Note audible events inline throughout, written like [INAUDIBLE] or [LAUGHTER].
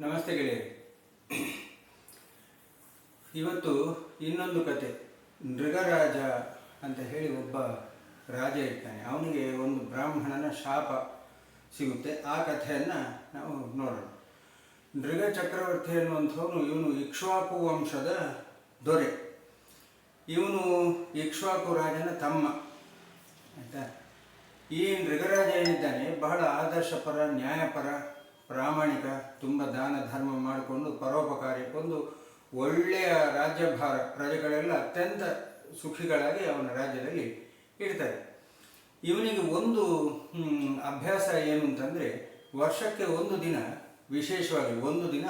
ನಮಸ್ತೆ ಗೆಳೆಯರೆ. ಇವತ್ತು ಇನ್ನೊಂದು ಕತೆ. ನೃಗರಾಜ ಅಂತ ಹೇಳಿ ಒಬ್ಬ ರಾಜ ಇರ್ತಾನೆ. ಅವನಿಗೆ ಒಂದು ಬ್ರಾಹ್ಮಣನ ಶಾಪ ಸಿಗುತ್ತೆ. ಆ ಕಥೆಯನ್ನು ನಾವು ನೋಡೋಣ. ನೃಗ ಚಕ್ರವರ್ತಿ ಅನ್ನುವಂಥವನು ಇವನು ಇಕ್ಷ್ವಾಕು ವಂಶದ ದೊರೆ. ಇವನು ಇಕ್ಷ್ವಾಕು ರಾಜನ ತಮ್ಮ. ಆಯಿತಾ? ಈ ನೃಗರಾಜ ಏನಿದ್ದಾನೆ? ಬಹಳ ಆದರ್ಶಪರ, ನ್ಯಾಯಪರ ಪ್ರಾಮಾಣಿಕ ತುಂಬ ದಾನ ಧರ್ಮ ಮಾಡಿಕೊಂಡು ಪರೋಪಕಾರಿ ಕೊಂದು ಒಳ್ಳೆಯ ರಾಜ್ಯಭಾರ ಪ್ರಜೆಗಳೆಲ್ಲ ಅತ್ಯಂತ ಸುಖಿಗಳಾಗಿ ಅವನ ರಾಜ್ಯದಲ್ಲಿ ಇಡ್ತಾರೆ ಇವನಿಗೆ ಒಂದು ಅಭ್ಯಾಸ ಏನು ಅಂತಂದರೆ ವರ್ಷಕ್ಕೆ ಒಂದು ದಿನ, ವಿಶೇಷವಾಗಿ ಒಂದು ದಿನ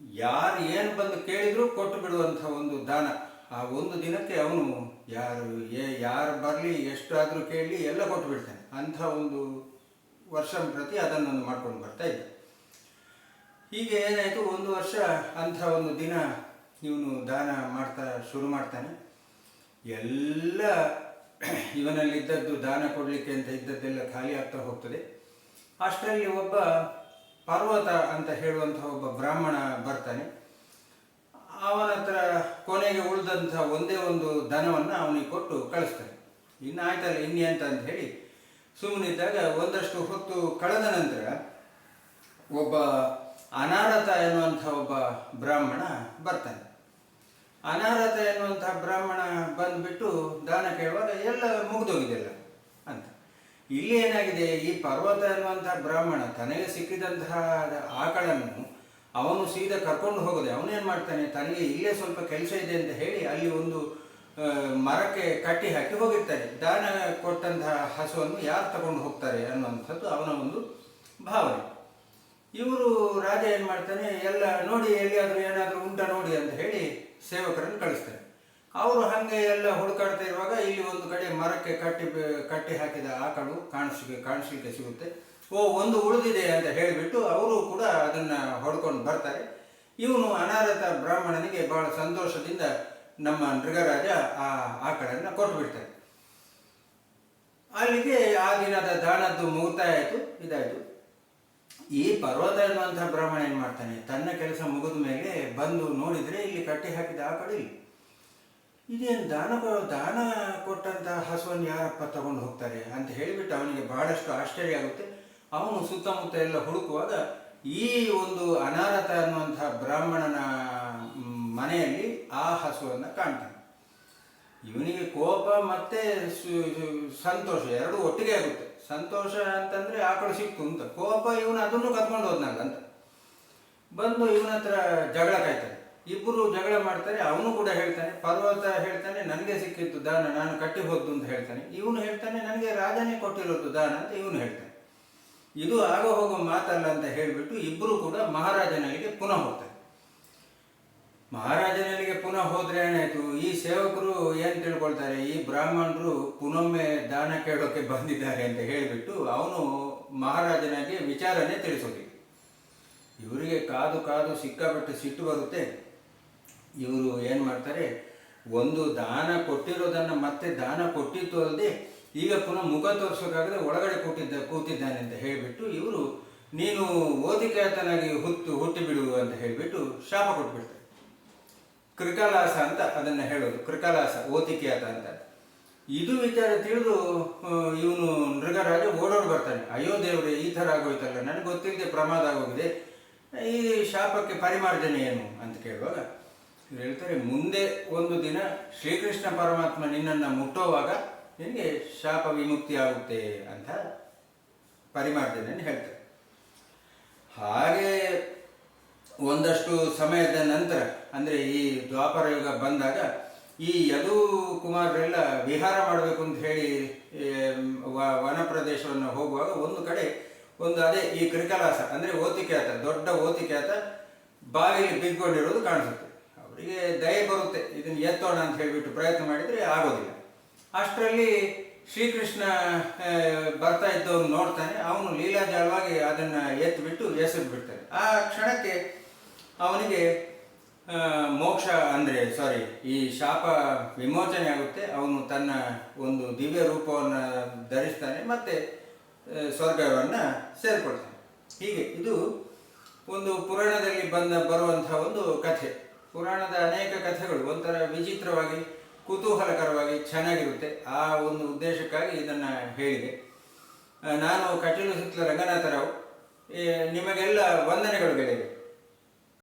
ಯಾರು ಏನು ಬಂದು ಕೇಳಿದ್ರು ಕೊಟ್ಟು ಬಿಡುವಂಥ ಒಂದು ದಾನ. ಆ ಒಂದು ದಿನಕ್ಕೆ ಅವನು ಯಾರು ಏ ಯಾರು ಬರಲಿ, ಎಷ್ಟಾದರೂ ಕೇಳಲಿ ಎಲ್ಲ ಕೊಟ್ಟು ಬಿಡ್ತಾನೆ. ಅಂಥ ಒಂದು ವರ್ಷ ಪ್ರತಿ ಅದನ್ನೊಂದು ಮಾಡ್ಕೊಂಡು ಬರ್ತಾ ಇದ್ದ. ಹೀಗೆ ಏನಾಯಿತು? ಒಂದು ವರ್ಷ ಅಂಥ ಒಂದು ದಿನ ಇವನು ದಾನ ಮಾಡ್ತಾ ಶುರು ಮಾಡ್ತಾನೆ. ಎಲ್ಲ [CLEARS THROAT] ಇವನಲ್ಲಿದ್ದದ್ದು ದಾನ ಕೊಡಲಿಕ್ಕೆ ಅಂತ ಇದ್ದದ್ದೆಲ್ಲ ಖಾಲಿ ಆಗ್ತಾ ಹೋಗ್ತದೆ. ಅಷ್ಟರಲ್ಲಿ ಒಬ್ಬ ಪರ್ವತ ಅಂತ ಹೇಳುವಂಥ ಒಬ್ಬ ಬ್ರಾಹ್ಮಣ ಬರ್ತಾನೆ. ಅವನ ಹತ್ರ ಕೊನೆಗೆ ಉಳಿದಂಥ ಒಂದೇ ಒಂದು ದನವನ್ನು ಅವನಿಗೆ ಕೊಟ್ಟು ಕಳಿಸ್ತಾನೆ. ಇನ್ನು ಆಯ್ತಲ್ಲ ಇನ್ನೆಂತ ಅಂತ ಹೇಳಿ ಸುಮ್ಮನಿದ್ದಾಗ ಒಂದಷ್ಟು ಹೊತ್ತು ಕಳೆದ ನಂತರ ಒಬ್ಬ ಅನಾರತ ಎನ್ನುವಂಥ ಒಬ್ಬ ಬ್ರಾಹ್ಮಣ ಬರ್ತಾನೆ. ಅನಾರತ ಎನ್ನುವಂಥ ಬ್ರಾಹ್ಮಣ ಬಂದುಬಿಟ್ಟು ದಾನ ಕೇಳುವಾಗ ಎಲ್ಲ ಮುಗಿದೋಗಿದೆಲ್ಲ ಅಂತ. ಇಲ್ಲಿ ಏನಾಗಿದೆ? ಈ ಪರ್ವತ ಎನ್ನುವಂಥ ಬ್ರಾಹ್ಮಣ ತನಗೆ ಸಿಕ್ಕಿದಂತಹ ಆಕಳನ್ನು ಅವನು ಸೀದಾ ಕರ್ಕೊಂಡು ಹೋಗದೆ ಅವನೇನು ಮಾಡ್ತಾನೆ? ತನಗೆ ಇಲ್ಲೇ ಸ್ವಲ್ಪ ಕೆಲಸ ಇದೆ ಅಂತ ಹೇಳಿ ಅಲ್ಲಿ ಒಂದು ಮರಕ್ಕೆ ಕಟ್ಟಿ ಹಾಕಿ ಹೋಗಿರ್ತಾನೆ. ದಾನ ಕೊಟ್ಟಂತಹ ಹಸುವನ್ನು ಯಾರು ತಗೊಂಡು ಹೋಗ್ತಾರೆ ಅನ್ನುವಂಥದ್ದು ಅವನ ಒಂದು ಭಾವನೆ. ಇವರು ರಾಜ ಏನು ಮಾಡ್ತಾನೆ, ಎಲ್ಲ ನೋಡಿ ಎಲ್ಲಿಯಾದರೂ ಏನಾದರೂ ಉಂಟ ನೋಡಿ ಅಂತ ಹೇಳಿ ಸೇವಕರನ್ನು ಕಳಿಸ್ತಾರೆ. ಅವರು ಹಾಗೆ ಎಲ್ಲ ಹುಡುಕಾಡ್ತಾ ಇರುವಾಗ ಇಲ್ಲಿ ಒಂದು ಕಡೆ ಮರಕ್ಕೆ ಕಟ್ಟಿ ಕಟ್ಟಿ ಹಾಕಿದ ಆಕಳು ಕಾಣಿಸ್ಲಿಕ್ಕೆ ಕಾಣಿಸ್ಲಿಕ್ಕೆ ಸಿಗುತ್ತೆ. ಓ, ಒಂದು ಉಳಿದಿದೆ ಅಂತ ಹೇಳಿಬಿಟ್ಟು ಅವರು ಕೂಡ ಅದನ್ನು ಹೊಡ್ಕೊಂಡು ಬರ್ತಾರೆ. ಇವನು ಅನಾರತ ಬ್ರಾಹ್ಮಣನಿಗೆ ಬಹಳ ಸಂತೋಷದಿಂದ ನಮ್ಮ ನೃಗರಾಜ ಆ ಆಕಳನ್ನು ಕೊಟ್ಟು ಬಿಡ್ತಾರೆ. ಅಲ್ಲಿಗೆ ಆ ದಿನದ ದಾನದ್ದು ಮುಕ್ತಾಯ ಆಯಿತು, ಇದಾಯಿತು. ಈ ಪರ್ವತ ಇರುವಂತಹ ಬ್ರಾಹ್ಮಣ ಏನು ಮಾಡ್ತಾನೆ? ತನ್ನ ಕೆಲಸ ಮುಗಿದ ಮೇಲೆ ಬಂದು ನೋಡಿದರೆ ಇಲ್ಲಿ ಕಟ್ಟಿ ಹಾಕಿದ ಆ ಕಡೆ ಇದೇನು ದಾನ ದಾನ ಕೊಟ್ಟಂತಹ ಹಸುವನ್ನು ಯಾರಪ್ಪ ತಗೊಂಡು ಹೋಗ್ತಾರೆ ಅಂತ ಹೇಳಿಬಿಟ್ಟು ಅವನಿಗೆ ಬಹಳಷ್ಟು ಆಶ್ಚರ್ಯ ಆಗುತ್ತೆ. ಅವನು ಸುತ್ತಮುತ್ತ ಎಲ್ಲ ಹುಡುಕುವಾಗ ಈ ಒಂದು ಅನಾರತ ಅನ್ನುವಂತಹ ಬ್ರಾಹ್ಮಣನ ಮನೆಯಲ್ಲಿ ಆ ಹಸುವನ್ನು ಕಾಣ್ತಾನೆ. ಇವನಿಗೆ ಕೋಪ ಮತ್ತೆ ಸಂತೋಷ, ಎರಡು ಒಟ್ಟಿಗೆ ಆಗುತ್ತೆ. ಸಂತೋಷ ಅಂತಂದ್ರೆ ಆಕಳು ಸಿಕ್ತು ಅಂತ. ಕೋಪ ಇವನು ಅದನ್ನು ಕರ್ಕೊಂಡು ಹೋದ್ನಲ್ಲ ಅಂತ. ಬಂದು ಇವನ ಹತ್ರ ಜಗಳ ಕಾಯ್ತಾನೆ. ಇಬ್ಬರು ಜಗಳ ಮಾಡ್ತಾರೆ, ಅವನು ಕೂಡ ಹೇಳ್ತಾನೆ, ಪರ್ವತ ಹೇಳ್ತಾನೆ ನನಗೆ ಸಿಕ್ಕಿತ್ತು ದಾನ, ನಾನು ಕಟ್ಟಿ ಹೋದ್ದು ಅಂತ ಹೇಳ್ತಾನೆ. ಇವನು ಹೇಳ್ತಾನೆ ನನಗೆ ರಾಜನೇ ಕೊಟ್ಟಿರೋದು ದಾನ ಅಂತ ಇವನು ಹೇಳ್ತಾನೆ. ಇದು ಆಗ ಹೋಗೋ ಮಾತಲ್ಲ ಅಂತ ಹೇಳಿಬಿಟ್ಟು ಇಬ್ಬರು ಕೂಡ ಮಹಾರಾಜನಿಗೆ ಪುನಃ ಹೋಗ್ತಾರೆ. ಮಹಾರಾಜನಲ್ಲಿಗೆ ಪುನಃ ಹೋದ್ರೆ ಏನಾಯ್ತು? ಈ ಸೇವಕರು ಏನ್ ತಿಳ್ಕೊಳ್ತಾರೆ? ಈ ಬ್ರಾಹ್ಮಣರು ಪುನೊಮ್ಮೆ ದಾನ ಕೇಳೋಕೆ ಬಂದಿದ್ದಾರೆ ಅಂತ ಹೇಳಿಬಿಟ್ಟು ಅವನು ಮಹಾರಾಜನಿಗೆ ವಿಚಾರನೆ ತಿಳಿಸೋದಿಲ್ಲ. ಇವರಿಗೆ ಕಾದು ಕಾದು ಸಿಕ್ಕಾಪಟ್ಟೆ ಸಿಟ್ಟು ಬರುತ್ತೆ. ಇವರು ಏನು ಮಾಡ್ತಾರೆ? ಒಂದು ದಾನ ಕೊಟ್ಟಿರೋದನ್ನು ಮತ್ತೆ ದಾನ ಕೊಟ್ಟಿತ್ತು ಅಲ್ಲದೆ ಈಗ ಪುನಃ ಮುಖ ತೋರಿಸೋಕ್ಕಾಗದೆ ಒಳಗಡೆ ಕೂತಿದ್ದ ಕೂತಿದ್ದಾನೆ ಅಂತ ಹೇಳಿಬಿಟ್ಟು ಇವರು, ನೀನು ಓದಿಕೆತನಾಗಿ ಹುಟ್ಟು ಹುಟ್ಟಿಬಿಡು ಅಂತ ಹೇಳಿಬಿಟ್ಟು ಶಾಪ ಕೊಟ್ಬಿಡ್ತಾರೆ. ಕೃಕಲಾಸ ಅಂತ ಅದನ್ನು ಹೇಳೋದು, ಕೃಕಲಾಸ ಓತಿಕ್ಯಾತ ಅಂತ. ಇದು ವಿಚಾರ ತಿಳಿದು ಇವನು ನೃಗರಾಜ ಓಡೋರು ಬರ್ತಾನೆ. ಅಯ್ಯೋ ದೇವ್ರೆ, ಈ ಥರ ಆಗೋಯ್ತಲ್ಲ, ನನಗೆ ಗೊತ್ತಿಲ್ಲದೆ ಪ್ರಮಾದ ಆಗೋಗಿದೆ. ಈ ಶಾಪಕ್ಕೆ ಪರಿಮಾರ್ಜನೆ ಏನು ಅಂತ ಕೇಳುವಾಗ ಹೇಳ್ತಾರೆ, ಮುಂದೆ ಒಂದು ದಿನ ಶ್ರೀಕೃಷ್ಣ ಪರಮಾತ್ಮ ನಿನ್ನನ್ನು ಮುಟ್ಟೋವಾಗ ನಿನಗೆ ಶಾಪ ವಿಮುಕ್ತಿ ಆಗುತ್ತೆ ಅಂತ ಪರಿಮಾರ್ಜನೆಯನ್ನು ಹೇಳ್ತಾರೆ. ಹಾಗೆ ಒಂದಷ್ಟು ಸಮಯದ ನಂತರ, ಅಂದರೆ ಈ ದ್ವಾಪರ ಯುಗ ಬಂದಾಗ, ಈ ಯದು ಕುಮಾರರೆಲ್ಲ ವಿಹಾರ ಮಾಡಬೇಕು ಅಂತ ಹೇಳಿ ವನ ಪ್ರದೇಶವನ್ನು ಹೋಗುವಾಗ ಒಂದು ಕಡೆ ಒಂದು ಅದೇ ಈ ಕ್ರಿಕಲಾಸ ಅಂದರೆ ಓತಿಕ್ಯಾತ ದೊಡ್ಡ ಓತಿಕ್ಯಾತ ಬಾಯಿಲಿ ಬಿಗ್ಗೊಂಡಿರೋದು ಕಾಣಿಸುತ್ತೆ. ಅವರಿಗೆ ದಯೆ ಬರುತ್ತೆ, ಇದನ್ನು ಎತ್ತೋಣ ಅಂತ ಹೇಳಿಬಿಟ್ಟು ಪ್ರಯತ್ನ ಮಾಡಿದರೆ ಆಗೋದಿಲ್ಲ. ಅಷ್ಟರಲ್ಲಿ ಶ್ರೀಕೃಷ್ಣ ಬರ್ತಾ ಇದ್ದವನು ನೋಡ್ತಾನೆ, ಅವನು ಲೀಲಾಜಾಲವಾಗಿ ಅದನ್ನು ಎತ್ತಿಬಿಟ್ಟು ಎಸೆದು ಬಿಡ್ತಾನೆ ಆ ಕ್ಷಣಕ್ಕೆ ಅವನಿಗೆ ಮೋಕ್ಷ ಅಂದರೆ ಸಾರಿ ಈ ಶಾಪ ವಿಮೋಚನೆ ಆಗುತ್ತೆ. ಅವನು ತನ್ನ ಒಂದು ದಿವ್ಯ ರೂಪವನ್ನು ಧರಿಸ್ತಾನೆ ಮತ್ತೆ ಸ್ವರ್ಗವನ್ನು ಸೇರಿಕೊಳ್ತಾನೆ. ಹೀಗೆ, ಇದು ಒಂದು ಪುರಾಣದಲ್ಲಿ ಬಂದ ಬರುವಂತಹ ಒಂದು ಕಥೆ. ಪುರಾಣದ ಅನೇಕ ಕಥೆಗಳು, ಒಂಥರ ವಿಚಿತ್ರವಾಗಿ, ಕುತೂಹಲಕರವಾಗಿ ಚೆನ್ನಾಗಿರುತ್ತೆ. ಆ ಒಂದು ಉದ್ದೇಶಕ್ಕಾಗಿ ಇದನ್ನು ಹೇಳಿದೆ. ನಾನು ಕಟೀಲು ಸುತ್ತಲ ರಂಗನಾಥರಾವ್ ನಿಮಗೆಲ್ಲ ವಂದನೆಗಳು ಗೆಳೆಯರೆ.